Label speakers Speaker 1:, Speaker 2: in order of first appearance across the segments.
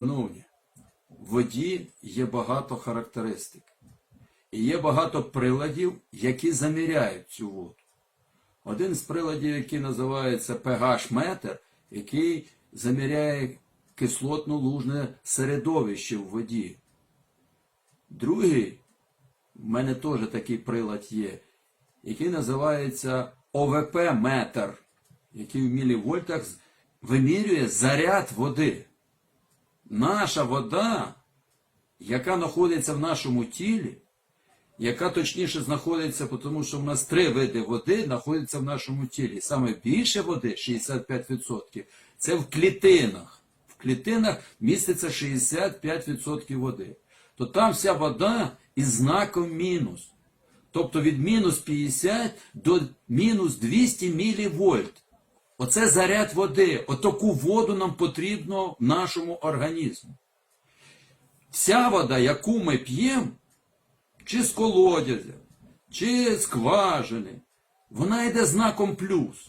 Speaker 1: Шановні, в воді є багато характеристик. І є багато приладів, які заміряють цю воду. Один з приладів, який називається pH-метр, який заміряє кислотно-лужне середовище в воді. Другий, в мене теж такий прилад є, який називається ОВП-метр, який в мілівольтах вимірює заряд води. Наша вода, яка знаходиться в нашому тілі, яка точніше знаходиться, тому що в нас три види води знаходяться в нашому тілі. Саме більше води, 65%, це в клітинах. В клітинах міститься 65% води. То там вся вода із знаком мінус. Тобто від мінус 50 до мінус 200 мілівольт. Оце заряд води. Отаку воду нам потрібно в нашому організму. Вся вода, яку ми п'ємо, чи з колодязя, чи з скважини, вона йде знаком плюс.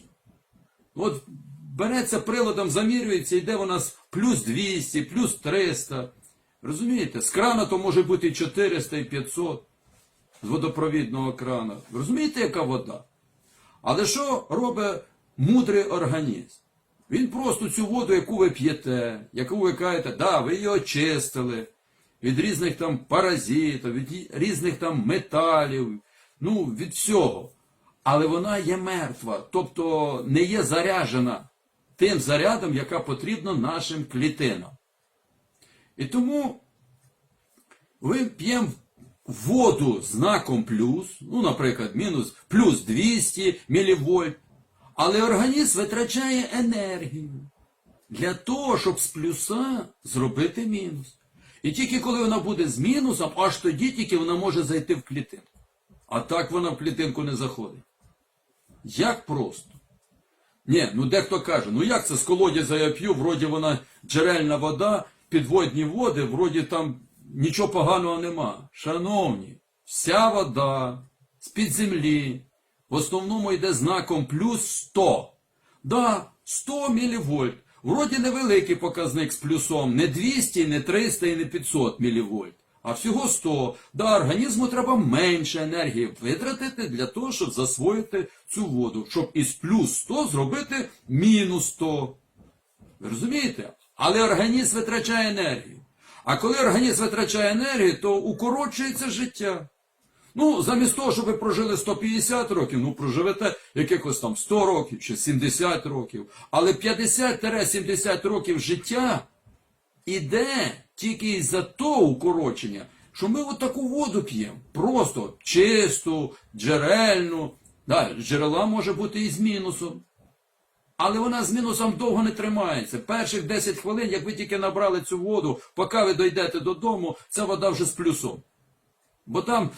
Speaker 1: От береться приладом, замірюється, йде у нас плюс 200, плюс 300. Розумієте? З крана то може бути і 400 і 500 з водопровідного крана. Розумієте, яка вода? Але що робить мудрий організм? Він просто цю воду, яку ви п'єте, яку ви кажете, да, ви її очистили від різних там паразитів, від різних там металів, ну, від всього. Але вона є мертва, тобто не є заряджена тим зарядом, яка потрібна нашим клітинам. І тому ви п'ємо воду знаком плюс, ну, наприклад, мінус плюс 200 мілівольт, але організм витрачає енергію для того, щоб з плюса зробити мінус. І тільки коли вона буде з мінусом, аж тоді тільки вона може зайти в клітинку. А так вона в клітинку не заходить. Як просто? Ні, ну дехто каже, ну як це з колодязя я п'ю, вроді вона джерельна вода, підводні води, вроді там нічого поганого нема. Шановні, вся вода з-під землі в основному йде знаком плюс 100. Да, 100 мілівольт. Вроді невеликий показник з плюсом, не 200, не 300 і не 500 мілівольт, а всього 100. Да, організму треба менше енергії витратити для того, щоб засвоїти цю воду, щоб із плюс 100 зробити мінус 100. Ви розумієте? Але організм витрачає енергію. А коли організм витрачає енергію, то укорочується життя. Ну, замість того, щоб ви прожили 150 років, ну проживете якихось там 100 років чи 70 років. Але 50-70 років життя іде тільки із-за того укорочення, що ми отаку воду п'ємо. Просто чисту, джерельну. Да, джерела може бути і з мінусом. Але вона з мінусом довго не тримається. Перших 10 хвилин, як ви тільки набрали цю воду, поки ви дійдете додому, ця вода вже з плюсом. Бо там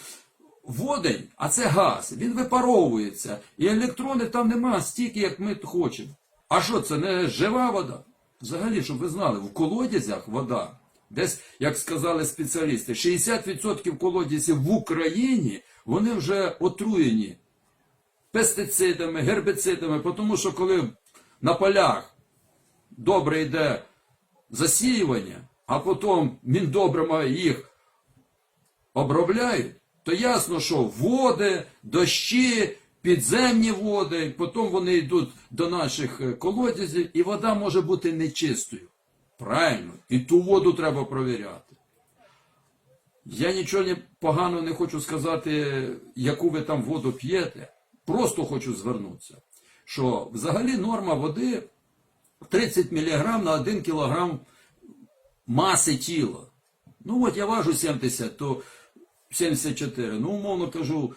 Speaker 1: водень, а це газ, він випаровується. І електрони там нема стільки, як ми хочемо. А що, це не жива вода? Взагалі, щоб ви знали, в колодязях вода, десь, як сказали спеціалісти, 60% колодязів в Україні, вони вже отруєні пестицидами, гербицидами, тому що коли на полях добре йде засіювання, а потім міндобрима їх обробляють, то ясно, що води, дощі, підземні води, потім вони йдуть до наших е, колодязів, і вода може бути нечистою. Правильно, і ту воду треба провіряти. Я нічого поганого не хочу сказати, яку ви там воду п'єте. Просто хочу звернутися, що взагалі норма води 30 мг на 1 кг маси тіла. Ну от я важу 70, то 74. Ну, умовно кажу,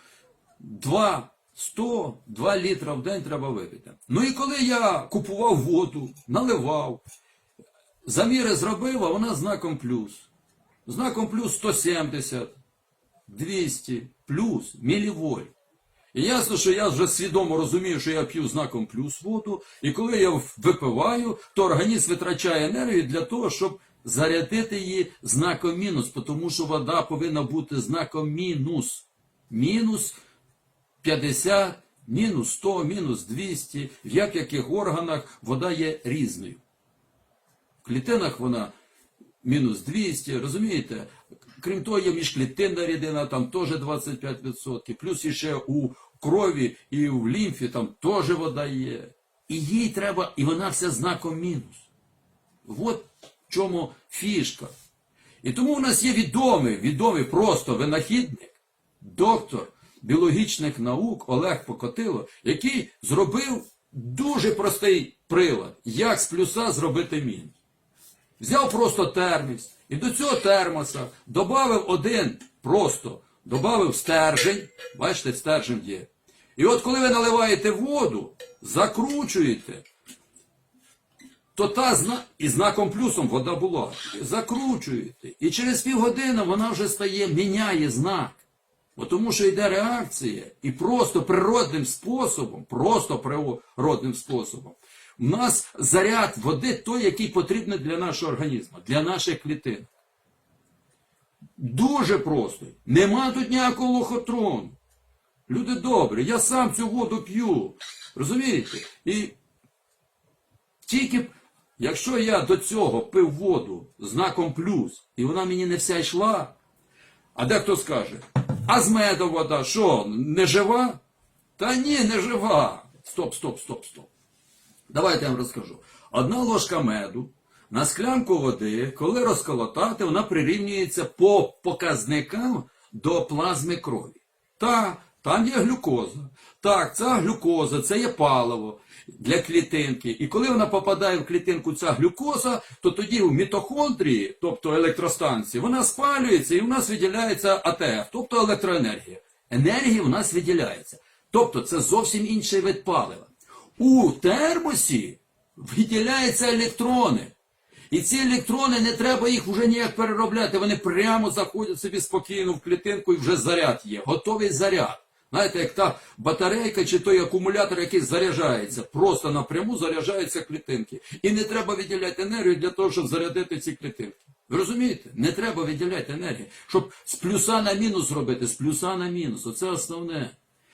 Speaker 1: 2 100, 2 літра в день треба випити. Ну і коли я купував воду, наливав, заміри зробив, а вона знаком плюс. Знаком плюс 170, 200, плюс мілівольт. І ясно, що я вже свідомо розумію, що я п'ю знаком плюс воду, і коли я випиваю, то організм витрачає енергію для того, щоб зарядити її знаком мінус, тому що вода повинна бути знаком мінус. Мінус 50, мінус 100, мінус 200, в як яких органах вода є різною. В клітинах вона мінус 200, розумієте? Крім того, є міжклітинна рідина, там теж 25%, плюс іще у крові і в лімфі там теж вода є. І їй треба, і вона вся знаком мінус. От чому фішка. І тому в нас є відомий, відомий просто винахідник, доктор біологічних наук Олег Покотило, який зробив дуже простий прилад, як з плюса зробити мінус. Взяв просто терміс і до цього термоса додав один просто, додав стержень, бачите, стержень є. І от коли ви наливаєте воду, закручуєте, то та зна... і знаком плюсом вода була. Закручуєте. І через півгодини вона вже стає, міняє знак. Бо тому що йде реакція, і просто природним способом, просто природним способом, у нас заряд води той, який потрібний для нашого організму, для наших клітин. Дуже просто. Нема тут ніякого лохотрону. Люди добрі, я сам цю воду п'ю. Розумієте? І тільки якщо я до цього пив воду знаком плюс, і вона мені не вся йшла, а дехто скаже, а з медом вода, що, не жива? Та ні, не жива. Стоп, стоп, стоп, стоп. Давайте я вам розкажу. Одна ложка меду на склянку води, коли розколотати, вона прирівнюється по показникам до плазми крові. Та, там є глюкоза. Так, ця глюкоза, це є паливо для клітинки. І коли вона попадає в клітинку ця глюкоза, то тоді в мітохондрії, тобто електростанції, вона спалюється і в нас виділяється АТФ, тобто електроенергія. Енергія в нас виділяється. Тобто це зовсім інший вид палива. У термосі виділяються електрони. І ці електрони не треба їх вже ніяк переробляти. Вони прямо заходять собі спокійно в клітинку і вже заряд є. Готовий заряд. Знаєте, як та батарейка чи той акумулятор, який заряджається, просто напряму заряджаються клітинки. І не треба виділяти енергію для того, щоб зарядити ці клітинки. Ви розумієте? Не треба виділяти енергію. Щоб з плюса на мінус зробити, з плюса на мінус. Оце основне.